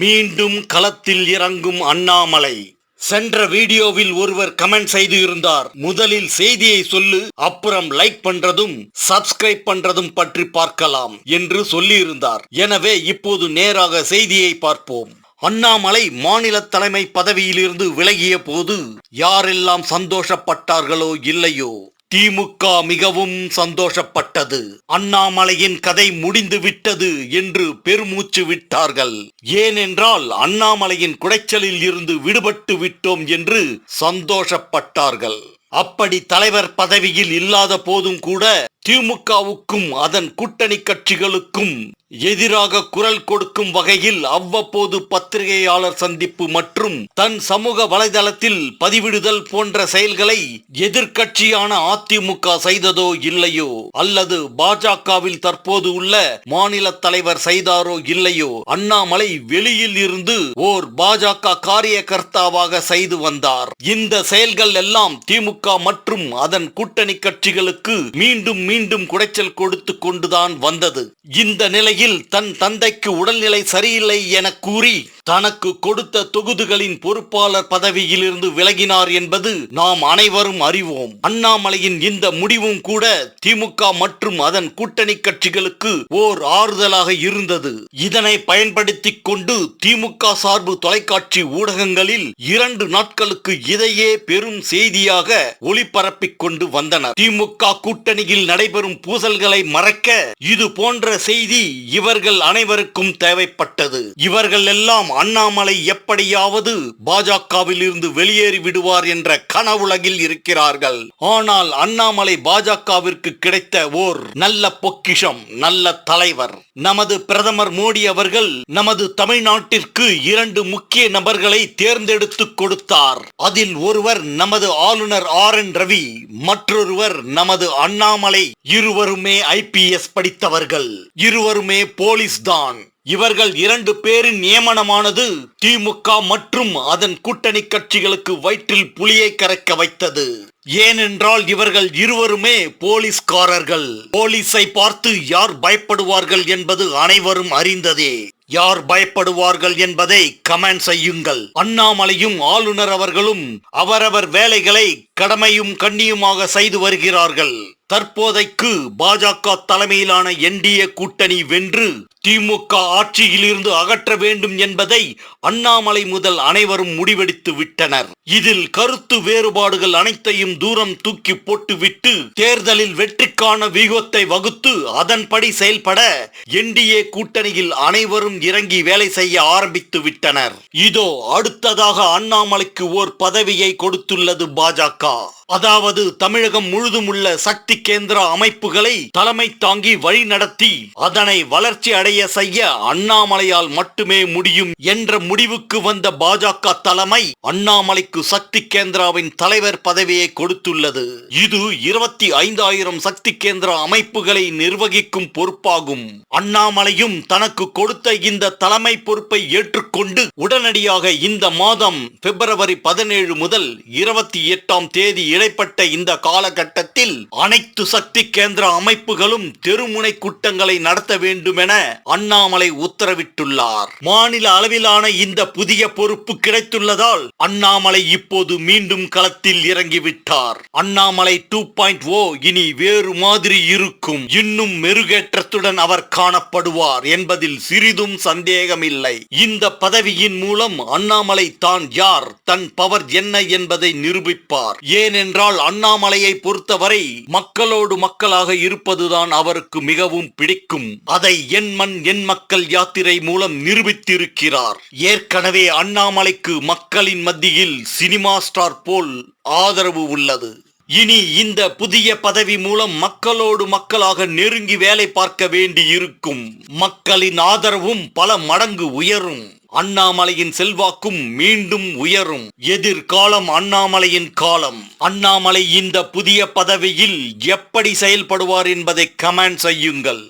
மீண்டும் களத்தில் இறங்கும் அண்ணாமலை. சென்ற வீடியோவில் ஒருவர் கமெண்ட் செய்து இருந்தார். முதலில் செய்தியை சொல்லு அப்புறம் லைக் பண்றதும் சப்ஸ்கிரைப் பண்றதும் பற்றி பார்க்கலாம் என்று சொல்லியிருந்தார். எனவே இப்போது நேராக செய்தியை பார்ப்போம். அண்ணாமலை மாநில தலைமை பதவியிலிருந்து விலகிய போது யாரெல்லாம் சந்தோஷப்பட்டார்களோ இல்லையோ? திமுக மிகவும் சந்தோஷப்பட்டது. அண்ணாமலையின் கதை முடிந்து விட்டது என்று பெருமூச்சு விட்டார்கள். ஏனென்றால் அண்ணாமலையின் குடைச்சலில் இருந்து விடுபட்டு விட்டோம் என்று சந்தோஷப்பட்டார்கள். அப்படி தலைவர் பதவியில் இல்லாத போதும் கூட திமுகவுக்கும் அதன் கூட்டணி கட்சிகளுக்கும் எதிராக குரல் கொடுக்கும் வகையில் அவ்வப்போது பத்திரிகையாளர் சந்திப்பு மற்றும் தன் சமூக வலைதளத்தில் பதிவிடுதல் போன்ற செயல்களை எதிர்கட்சியான அதிமுக செய்ததோ இல்லையோ? அல்லது பாஜகவில் தற்போது உள்ள மாநில தலைவர் செய்தாரோ இல்லையோ? அண்ணாமலை வெளியில் இருந்து ஓர் பாஜக காரியகர்த்தாவாக செய்து வந்தார். இந்த செயல்கள் எல்லாம் திமுக மற்றும் அதன் கூட்டணி கட்சிகளுக்கு மீண்டும் மீண்டும் குடைச்சல் கொடுத்து கொண்டுதான் வந்தது. இந்த நிலை நிலையில் தன் தந்தைக்கு உடல்நிலை சரியில்லை என கூறி தனக்கு கொடுத்த தொகுதிகளின் பொறுப்பாளர் பதவியிலிருந்து விலகினார் என்பது நாம் அனைவரும் அறிவோம். அண்ணாமலையின் இந்த முடிவும் கூட திமுக மற்றும் அதன் கூட்டணி கட்சிகளுக்கு ஓர் ஆறுதலாக இருந்தது. இதனை பயன்படுத்திக் கொண்டு திமுக சார்பு தொலைக்காட்சி ஊடகங்களில் இரண்டு நாட்களுக்கு இதையே பெரும் செய்தியாக ஒளிபரப்பிக் கொண்டு வந்தனர். திமுக கூட்டணியில் நடைபெறும் பூசல்களை மறக்க இது போன்ற செய்தி இவர்கள் அனைவருக்கும் தேவைப்பட்டது. இவர்கள் எல்லாம் அண்ணாமலை எப்படியாவது பாஜகவில் இருந்து வெளியேறி விடுவார் என்ற கனவுலகில் இருக்கிறார்கள். ஆனால் அண்ணாமலை பாஜகவிற்கு கிடைத்த ஓர் நல்ல பொக்கிஷம் நல்ல தலைவர். நமது பிரதமர் மோடி அவர்கள் நமது தமிழ்நாட்டிற்கு இரண்டு முக்கிய நபர்களை தேர்ந்தெடுத்து கொடுத்தார். அதில் ஒருவர் நமது ஆளுநர் ஆர் என் ரவி மற்றொருவர் நமது அண்ணாமலை. இருவருமே ஐபிஎஸ் படித்தவர்கள். இருவருமே போலீஸ் தான் இவர்கள் இரண்டு பேரின் நியமனமானது திமுக மற்றும் அதன் கூட்டணி கட்சிகளுக்கு வயிற்றில் புலியை கரைக்க வைத்தது. ஏனென்றால் இவர்கள் இருவருமே போலீஸ்காரர்கள். போலீஸை பார்த்து யார் பயப்படுவார்கள் என்பது அனைவரும் அறிந்ததே. யார் பயப்படுவார்கள் என்பதை கமெண்ட் செய்யுங்கள். அண்ணாமலையும் ஆளுநர் அவர்களும் அவரவர் வேலைகளை கடமையும் கண்ணியுமாக செய்து வருகிறார்கள். தற்போதைக்கு பாஜக தலைமையிலான என்டிஏ கூட்டணி வென்று திமுக ஆட்சியிலிருந்து அகற்ற வேண்டும் என்பதை அண்ணாமலை முதல் அனைவரும் முடிவெடுத்து விட்டனர். இதில் கருத்து வேறுபாடுகள் அனைத்தையும் தூரம் தூக்கி போட்டுவிட்டு தேர்தலில் வெற்றிக்கான வியூகத்தை வகுத்து அதன்படி செயல்பட என்டிஏ கூட்டணியில் அனைவரும் இறங்கி வேலை செய்ய ஆரம்பித்து விட்டனர். இதோ அடுத்ததாக அண்ணாமலைக்கு ஓர் பதவியை கொடுத்துள்ளது பாஜக. அதாவது தமிழகம் முழுதும் உள்ள சக்தி கேந்திர அமைப்புகளை தலைமை தாங்கி வழிநடத்தி அதனை வளர்ச்சி அடைய செய்ய அண்ணாமலையால் மட்டுமே முடியும் என்ற முடிவுக்கு வந்த பாஜக தலைமை அண்ணாமலைக்கு சக்தி கேந்திராவின் தலைவர் பதவியை கொடுத்துள்ளது. இது இருபத்தி ஐந்தாயிரம் சக்தி கேந்திர அமைப்புகளை நிர்வகிக்கும் பொறுப்பாகும். அண்ணாமலையும் தனக்கு கொடுத்த இந்த தலைமை பொறுப்பை ஏற்றுக்கொண்டு உடனடியாக இந்த மாதம் பிப்ரவரி பதினேழு முதல் இருபத்தி எட்டாம் தேதி இடைப்பட்ட இந்த காலகட்டத்தில் அனைத்து சக்தி கேந்திர அமைப்புகளும் தெருமுனை கூட்டங்களை நடத்த வேண்டும் என அண்ணாமலை உத்தரவிட்டுள்ளார். மாநில அளவிலான இந்த புதிய பொறுப்பு கிடைத்துள்ளதால் அண்ணாமலை இப்போது மீண்டும் களத்தில் இறங்கிவிட்டார். அண்ணாமலை டூ பாயிண்ட் ஓ இனி வேறு மாதிரி இருக்கும். இன்னும் மெருகேற்றத்துடன் அவர் காணப்படுவார் என்பதில் சிறிதும் சந்தேகமில்லை. இந்த பதவியின் மூலம் அண்ணாமலை தான் யார் தன் பவர் என்ன என்பதை நிரூபிப்பார். ஏனென்றால் அண்ணாமலையை பொறுத்தவரை மக்கள் மக்களோடு மக்களாக இருப்பதுதான் அவருக்கு மிகவும் பிடிக்கும். அதை என் மண் என் மக்கள் யாத்திரை மூலம் நிரூபித்திருக்கிறார். ஏற்கனவே அண்ணாமலைக்கு மக்களின் மத்தியில் சினிமா ஸ்டார் போல் ஆதரவு உள்ளது. இனி இந்த புதிய பதவி மூலம் மக்களோடு மக்களாக நெருங்கி வேலை பார்க்க வேண்டி இருக்கும் மக்களின் ஆதரவும் பல மடங்கு உயரும். அண்ணாமலையின் செல்வாக்கும் மீண்டும் உயரும். எதிர்காலம் அண்ணாமலையின் காலம். அண்ணாமலை இந்த புதிய பதவியில் எப்படி செயல்படுவார் என்பதை கமெண்ட் செய்யுங்கள்.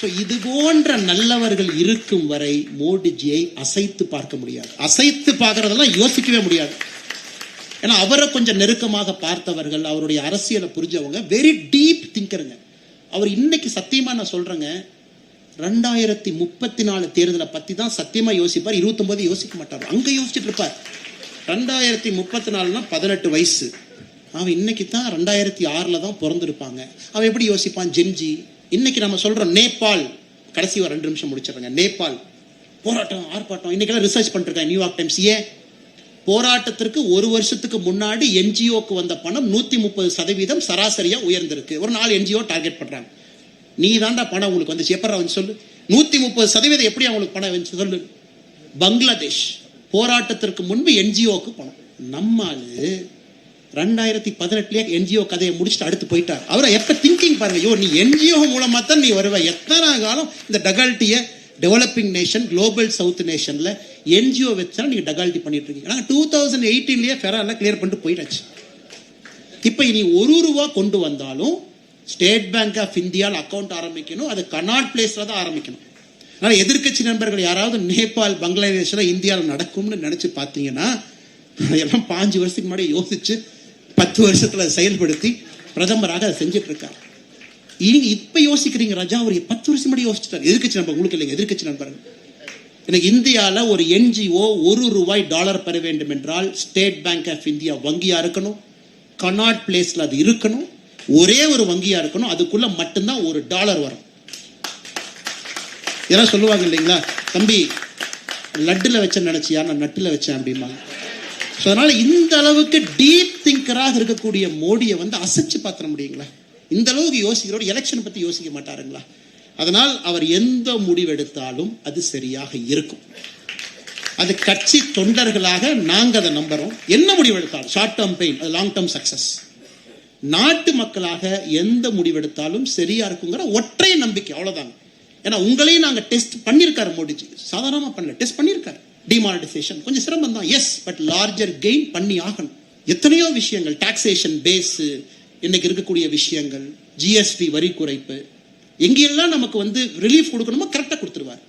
ஸோ இது போன்ற நல்லவர்கள் இருக்கும் வரை மோடிஜியை அசைத்து பார்க்க முடியாது. அசைத்து பார்க்கறதெல்லாம் யோசிக்கவே முடியாது. ஏன்னா அவரை கொஞ்சம் நெருக்கமாக பார்த்தவர்கள் அவருடைய அரசியலை புரிஞ்சவங்க வெரி டீப் திங்கருங்க அவர் இன்னைக்கு சத்தியமா நான் சொல்றேங்க ரெண்டாயிரத்தி முப்பத்தி நாலு தேர்தலை பத்தி தான் சத்தியமா யோசிப்பார் இருபத்தொன்பது யோசிக்க மாட்டார். அங்க யோசிச்சுட்டு இருப்பார். ரெண்டாயிரத்தி முப்பத்தி நாலுனா பதினெட்டு வயசு. அவன் இன்னைக்கு தான் ரெண்டாயிரத்தி ஆறில் தான் பிறந்திருப்பாங்க. அவன் எப்படி யோசிப்பான்? ஜென்ஜி. இன்னைக்கு நம்ம சொல்றோம் நேபாள். கடைசி ஒரு ரெண்டு நிமிஷம் முடிச்சிடுறேங்க. நேபாள். போராட்டம் ஆர்ப்பாட்டம். இன்னைக்கெல்லாம் ரிசர்ச் பண்ணிருக்கேன் நியூயார்க் டைம்ஸ் ஏன்? போராட்டத்திற்கு ஒரு வருஷத்துக்கு முன்னாடி என்ஜிஓக்கு வந்த பணம் நூத்தி முப்பது சதவீதம் சராசரியா உயர்ந்திருக்கு. ஒரு நாலு என்ஜிஓ டார்கெட் பண்றாங்க. நீ தாண்டா பணம் உங்களுக்கு வந்துச்சு. எப்பரா வந்து சொல்லு? நூத்தி முப்பது சதவீதம் எப்படி அவங்களுக்கு பணம் வந்து சொல்லு? பங்களாதேஷ் போராட்டத்திற்கு முன்பு என்ஜிஓக்கு பணம். நம்மாலு ரெண்டாயிரத்தி பதினெட்டுலயே என்ஜிஓ கதையை முடிச்சுட்டு அடுத்து போயிட்டார். அவரை எப்ப திங்கிங் பாருங்க. ஐயோ நீ என்ஜிஓ மூலமா தான் நீ வருவ. எத்தனை காலம் இந்த டகால்ட்டிய டெவலப்பிங் நேஷன் குளோபல் சவுத் நேஷன்ல என்ஜிஓ வச்சா நீங்க டகால்ட்டி பண்ணிட்டு இருக்கீங்க. நாங்கள் டூ தௌசண்ட் எயிட்டீன்லயே ஃபெரால கிளியர் பண்ணிட்டு போயிட்டாச்சு. இப்போ நீ ஒரு ரூபா கொண்டு வந்தாலும் ஸ்டேட் பேங்க் ஆஃப் இந்தியாவில் அக்கௌண்ட் ஆரம்பிக்கணும். அது கனாட் பிளேஸில் தான் ஆரம்பிக்கணும். ஆனால் எதிர்க்கட்சி நண்பர்கள் யாராவது நேபாள் பங்களாதேஷில் இந்தியாவில் நடக்கும்னு நினச்சி பார்த்தீங்கன்னா அதெல்லாம் பாஞ்சு வருஷத்துக்கு முன்னாடி யோசிச்சு பத்து வருஷத்தில் அதை செயல்படுத்தி பிரதமராக அதை செஞ்சிட்ருக்கார். இனி இப்போ யோசிக்கிறீங்க ராஜா அவர் பத்து வருஷம் முன்னாடி யோசிச்சிட்டார். எதிர்க்கட்சி நண்பர் உங்களுக்கு இல்லைங்க எதிர்க்கட்சி நண்பர்கள். எனக்கு இந்தியாவில் ஒரு என்ஜிஓ ஒரு ரூபாய் டாலர் பெற வேண்டும் என்றால் ஸ்டேட் பேங்க் ஆஃப் இந்தியா வங்கியாக இருக்கணும் கனாட் பிளேஸில் அது இருக்கணும். ஒரே ஒரு வங்கியா இருக்கணும் அதுக்குள்ள மட்டும்தான் ஒரு டாலர் வரும். இதெல்லாம் சொல்லுவாங்க இல்லைங்களா தம்பி லட்டுல வச்ச நினைச்சியா? நான் நட்டுல வச்சேன் அப்படிம்பாங்க. ஸோ அதனால இந்த அளவுக்கு டீப் திங்கராக இருக்கக்கூடிய மோடியை வந்து அசைச்சு பார்த்துட முடியுங்களா? இந்த அளவுக்கு யோசிக்கிறோட எலெக்ஷன் பத்தி யோசிக்க மாட்டாருங்களா? அதனால் அவர் எந்த முடிவெடுத்தாலும் அது சரியாக இருக்கும். அது கட்சி தொண்டர்களாக நாங்கள் அதை நம்புறோம். என்ன முடிவெடுத்தாலும் short term pain long term success நாட்டு மக்களாக எந்த முடிவெடுத்தாலும் சரியா இருக்குங்கிற ஒற்றை நம்பிக்கை அவ்வளோதாங்க ஏன்னா உங்களையும் நாங்க டெஸ்ட் பண்ணியிருக்காரு மோடிஜி. சாதாரணமா பண்ணல டெஸ்ட் பண்ணியிருக்காரு டிமானிட்டைசேஷன் கொஞ்சம் சிரமம் தான் எஸ் பட் லார்ஜர் கெயின் பண்ணி ஆகணும். எத்தனையோ விஷயங்கள் டாக்ஸேஷன் பேஸ் இன்னைக்கு இருக்கக்கூடிய விஷயங்கள் ஜிஎஸ்டி வரி குறைப்பு எங்கெல்லாம் நமக்கு வந்து ரிலீஃப் கொடுக்கணுமோ? கரெக்டாக கொடுத்துருவார்.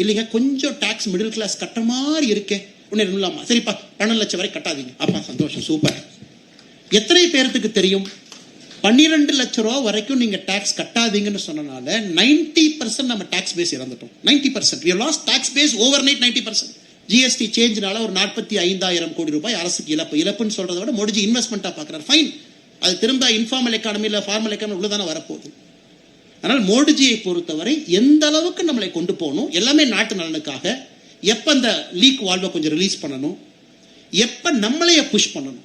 இல்லைங்க கொஞ்சம் டாக்ஸ் மிடில் கிளாஸ் கட்ட மாதிரி இருக்கே. ஒன்று இல்லாமா சரிப்பா பன்னெண்டு லட்சம் வரை கட்டாதீங்க. அப்பா சந்தோஷம். சூப்பர் எத்தனை பேர்த்துக்கு தெரியும்? பன்னிரெண்டு லட்ச ரூபா வரைக்கும் நீங்கள் டேக்ஸ் கட்டாதீங்கன்னு சொன்னனால 90% பர்சன்ட் நம்ம டேக்ஸ் பேஸ் இறந்துட்டோம். 90% percent you lost tax base overnight ninety percent GST சேஞ்சினால ஒரு நாற்பத்தி ஐந்தாயிரம் கோடி ரூபாய் அரசுக்கு இழப்பு. இழப்புன்னு சொல்றதை விட முடிஞ்சு இன்வெஸ்ட்மெண்ட்டாக பார்க்குறாரு ஃபைன் அது திரும்ப இன்ஃபார்மல் எக்கானமியில் ஃபார்மல் எக்கானமி உள்ளதானே வரப்போகுது. ஆனால் மோடிஜியை பொறுத்தவரை எந்த அளவுக்கு நம்மளை கொண்டு போகணும் எல்லாமே நாட்டு நலனுக்காக எப்போ அந்த லீக் வால்வை கொஞ்சம் ரிலீஸ் பண்ணணும் எப்போ நம்மளைய புஷ் பண்ணணும்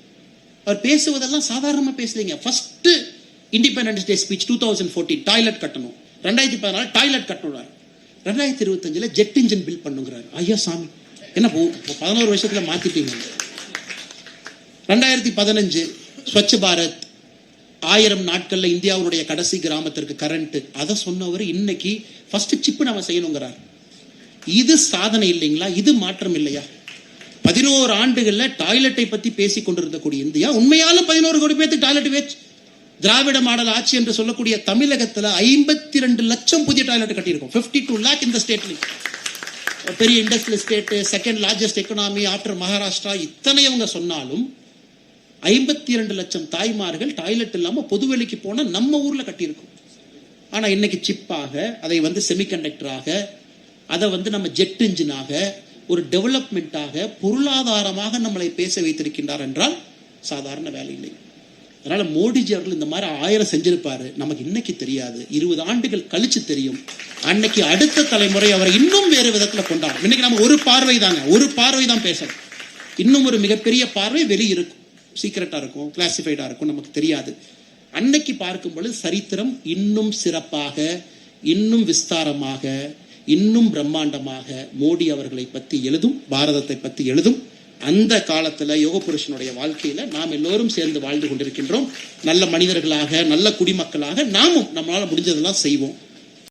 அவர் பேசுவதெல்லாம் சாதாரணமாக பேசலைங்க first independence day speech two thousand fourteen toilet கட்டணும். ரெண்டாயிரத்தி பதினாலு டாய்லெட் கட்டணும் ரெண்டாயிரத்தி இருபத்தஞ்சில் ஜெட் இன்ஜின் பில் பண்ணுங்கிறாரு. ஐயா சாமி என்ன பதினோரு வருஷத்தில் மாற்றிட்டீங்க ரெண்டாயிரத்தி பதினஞ்சு ஸ்வச் பாரத் ஆயிரம் நாட்கள்ல இந்தியாவுடைய கடைசி கிராமத்திற்கு கரண்ட் அதை சொன்னவர் இன்னைக்கு ஃபர்ஸ்ட் சிப்பு நம்ம செய்யணுங்கிறார். இது சாதனை இல்லைங்களா? இது மாற்றம் இல்லையா? பதினோரு ஆண்டுகள்ல டாய்லெட்டை பத்தி பேசி கொண்டிருந்தக்கூடிய இந்தியா உண்மையாலும் பதினோரு கோடி பேருக்கு டாய்லெட் வேச்சு திராவிட மாடல் ஆட்சி என்று சொல்லக்கூடிய தமிழகத்துல ஐம்பத்தி ரெண்டு லட்சம் புதிய டாய்லெட் கட்டியிருக்கோம். 52 டூ லேக் இந்த ஸ்டேட்ல பெரிய industrial state second largest economy after Maharashtra இத்தனை அவங்க சொன்னாலும் ஐம்பத்தி இரண்டு லட்சம் தாய்மார்கள் டாய்லெட் இல்லாம பொதுவெளிக்கு போனா நம்ம ஊர்ல கட்டியிருக்கோம். ஆனா இன்னைக்கு சிப்பாக அதை வந்து செமிகண்டக்டராக அதை வந்து நம்ம ஜெட் இன்ஜினாக ஒரு டெவலப்மெண்ட்டாக பொருளாதாரமாக நம்மளை பேச வைத்திருக்கின்றார் என்றால் சாதாரண வேலை இல்லை. அதனால மோடிஜி அவர்கள் இந்த மாதிரி ஆயிரம் செஞ்சிருப்பாரு. நமக்கு இன்னைக்கு தெரியாது. இருபது ஆண்டுகள் கழிச்சு தெரியும். அன்னைக்கு அடுத்த தலைமுறை அவரை இன்னும் வேறு விதத்துல கொண்டாடும். இன்னைக்கு நம்ம ஒரு பார்வை தாங்க. ஒரு பார்வை தான் பேசணும். இன்னும் ஒரு மிகப்பெரிய பார்வை வெளி இருக்கும். சீக்கிரட்டா இருக்கும் கிளாசிஃபைடா இருக்கும் நமக்கு தெரியாது. அன்னைக்கு பார்க்கும் பொழுது சரித்திரம் இன்னும் சிறப்பாக இன்னும் விஸ்தாரமாக இன்னும் பிரம்மாண்டமாக மோடி அவர்களை பற்றி எழுதும் பாரதத்தை பற்றி எழுதும். அந்த காலத்துல யோக புருஷனுடைய வாழ்க்கையில நாம் எல்லோரும் சேர்ந்து வாழ்ந்து கொண்டிருக்கின்றோம். நல்ல மனிதர்களாக நல்ல குடிமக்களாக நாமும் நம்மளால முடிஞ்சதெல்லாம் செய்வோம்.